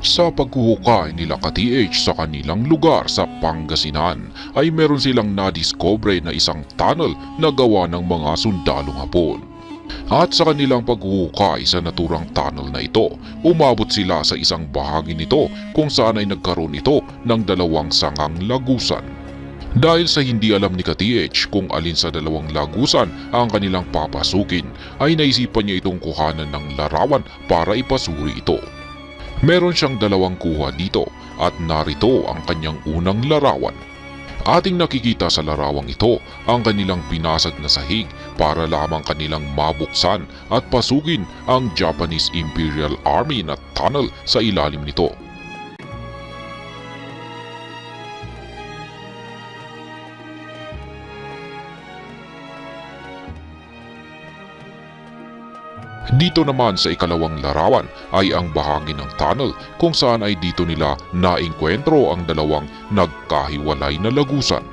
Sa paghuhukay nila ka-TH sa kanilang lugar sa Pangasinan ay meron silang nadiscover na isang tunnel na gawa ng mga sundalong hapon. At sa kanilang paghuhukay sa naturang tunnel na ito, umabot sila sa isang bahagi nito kung saan ay nagkaroon ito ng dalawang sangang lagusan. Dahil sa hindi alam ni ka-TH kung alin sa dalawang lagusan ang kanilang papasukin, ay naisipan niya itong kuhanan ng larawan para ipasuri ito. Meron siyang dalawang kuha dito at narito ang kanyang unang larawan. Ating nakikita sa larawang ito ang kanilang pinasag na sahig para lamang kanilang mabuksan at pasukin ang Japanese Imperial Army na tunnel sa ilalim nito. Dito naman sa ikalawang larawan ay ang bahagi ng tunnel kung saan ay dito nila naengkwentro ang dalawang nagkahiwalay na lagusan.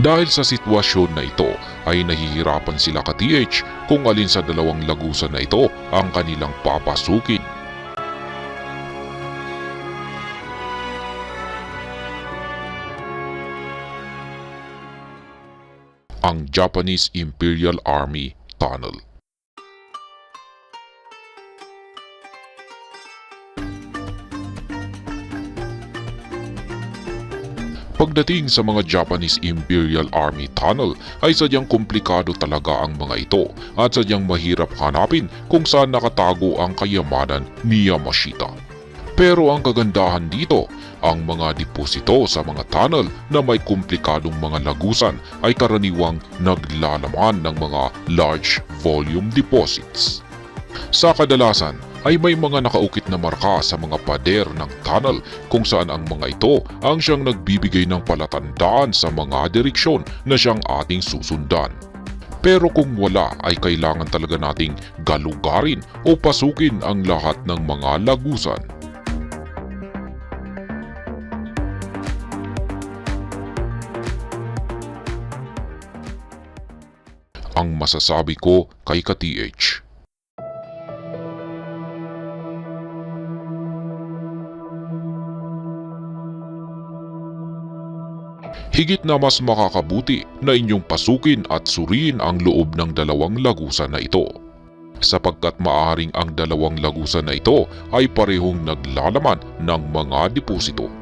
Dahil sa sitwasyon na ito ay nahihirapan sila ka-TH kung alin sa dalawang lagusan na ito ang kanilang papasukin. Ang Japanese Imperial Army Tunnel. Pagdating sa mga Japanese Imperial Army Tunnel ay sadyang komplikado talaga ang mga ito at sadyang mahirap hanapin kung saan nakatago ang kayamanan ni Yamashita. Pero ang kagandahan dito, ang mga deposito sa mga tunnel na may komplikadong mga lagusan ay karaniwang naglalaman ng mga large volume deposits. Sa kadalasan ay may mga nakaukit na marka sa mga pader ng tunnel kung saan ang mga ito ang siyang nagbibigay ng palatandaan sa mga direksyon na siyang ating susundan. Pero kung wala ay kailangan talaga nating galugarin o pasukin ang lahat ng mga lagusan. Ang masasabi ko kay ka-TH. Higit na mas makakabuti na inyong pasukin at suriin ang loob ng dalawang lagusan na ito. Sapagkat maaring ang dalawang lagusan na ito ay parehong naglalaman ng mga deposito.